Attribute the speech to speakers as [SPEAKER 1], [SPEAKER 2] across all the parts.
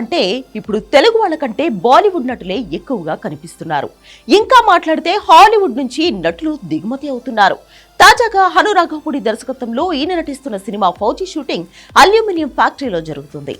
[SPEAKER 1] అంటే ఇప్పుడు తెలుగు వాళ్ళకంటే బాలీవుడ్ నటులే ఎక్కువగా కనిపిస్తున్నారు. ఇంకా మాట్లాడితే హాలీవుడ్ నుంచి నటులు దిగుమతి అవుతున్నారు. తాజాగా హనురాఘపుడి దర్శకత్వంలో ఈయన నటిస్తున్న సినిమా ఫౌజీ షూటింగ్ అల్యూమినియం ఫ్యాక్టరీలో జరుగుతుంది.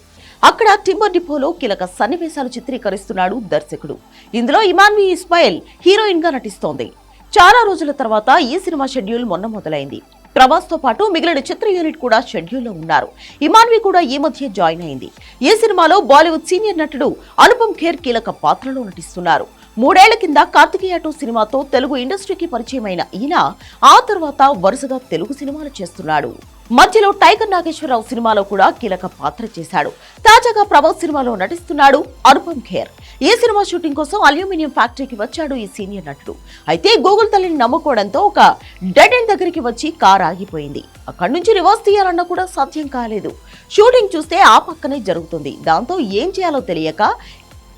[SPEAKER 1] అక్కడ టింబర్ డిపోలో కీలక సన్నివేశాలు చిత్రీకరిస్తున్నాడు దర్శకుడు. ఇందులో ఇమాన్వి ఇస్మాయిల్ హీరోయిన్గా నటిస్తోంది. చాలా రోజుల తర్వాత ఈ సినిమా షెడ్యూల్ మొన్న మొదలైంది. ప్రభాస్తో పాటు మిగిలిన చిత్ర యూనిట్ కూడా షెడ్యూల్లో ఉన్నారు. ఇమాన్వి కూడా ఈ మధ్య జాయిన్ అయింది. ఈ సినిమాలో బాలీవుడ్ సీనియర్ నటుడు అనుపమ్ ఖేర్ కీలక పాత్రలో నటిస్తున్నారు. మూడేళ్ళ కింద కార్తికేయ టూ సినిమాతో తెలుగు ఇండస్ట్రీకి పరిచయమైన ఈయన ఆ తర్వాత వరుసగా తెలుగు సినిమాలు చేస్తున్నాడు. మధ్యలో టైగర్ నాగేశ్వరరావు సినిమాలో కూడా కీలక పాత్ర చేశాడు. తాజాగా ప్రభాస్ సినిమాలో నటిస్తున్నాడు అనుపమ్ ఖేర్. ఈ సినిమా షూటింగ్ కోసం అల్యూమినియం ఫ్యాక్టరీకి వచ్చాడు ఈ సీనియర్ నటుడు. అయితే గూగుల్ తల్లిని నమ్ముకోవడంతో ఒక డెడ్ ఎండ్ దగ్గరికి వచ్చి కార్ ఆగిపోయింది. అక్కడి నుంచి రివర్స్ తీయాలన్నా కూడా సాధ్యం కాలేదు. షూటింగ్ చూస్తే ఆ పక్కనే జరుగుతుంది. దాంతో ఏం చేయాలో తెలియక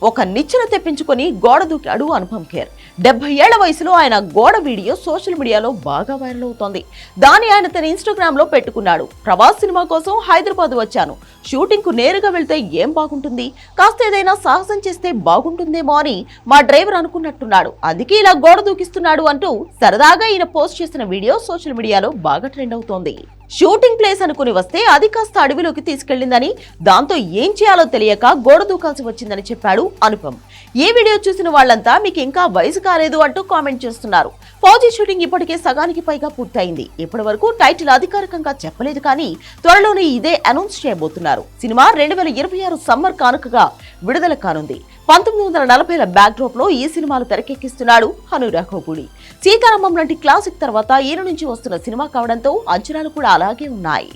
[SPEAKER 1] ఒక నిచ్చెన తెప్పించుకొని గోడ దూకాడు అనుపమ్ ఖేర్. డెబ్బై ఏళ్ళ వయసులో ఆయన గోడ వీడియో సోషల్ మీడియాలో బాగా వైరల్ అవుతోంది. దాన్ని ఆయన తన ఇన్స్టాగ్రామ్లో పెట్టుకున్నాడు. ప్రభాస్ సినిమా కోసం హైదరాబాద్ వచ్చాను. షూటింగ్కు నేరుగా వెళ్తే ఏం బాగుంటుంది? కాస్త ఏదైనా సాహసం చేస్తే బాగుంటుందేమో అని మా డ్రైవర్ అనుకున్నట్టున్నాడు. అందుకే ఇలా గోడ దూకిస్తున్నాడు అంటూ సరదాగా ఈయన పోస్ట్ చేసిన వీడియో సోషల్ మీడియాలో బాగా ట్రెండ్ అవుతోంది. షూటింగ్ ప్లేస్ అనుకుని వస్తే అది కాస్త అడవిలోకి తీసుకెళ్ళిందని దాంతో ఏం చేయాలో తెలియక గోడ దూకాల్సి వచ్చిందని చెప్పాడు అనుపమ్ ఈ వీడియో చూసిన వాళ్ళంతా మీకు ఇంకా వయసు కాలేదు అంటూ కామెంట్ చేస్తున్నారు. ఫౌజీ షూటింగ్ ఇప్పటికే సగానికి పైగా పూర్తయింది. ఇప్పటి వరకు టైటిల్ అధికారికంగా చెప్పలేదు కానీ త్వరలోనే ఇదే అనౌన్స్ చేయబోతున్నారు. సినిమా రెండు వేల ఇరవై ఆరు సమ్మర్ కానుకగా విడుదల కానుంది. పంతొమ్మిది వందల నలభైల బ్యాక్ డ్రాప్లో ఈ సినిమాలు తెరకెక్కిస్తున్నాడు హనురాఘోపుడి సీతారామం లాంటి క్లాసిక్ తర్వాత ఈయన నుంచి వస్తున్న సినిమా కావడంతో అంచనాలు కూడా అలాగే ఉన్నాయి.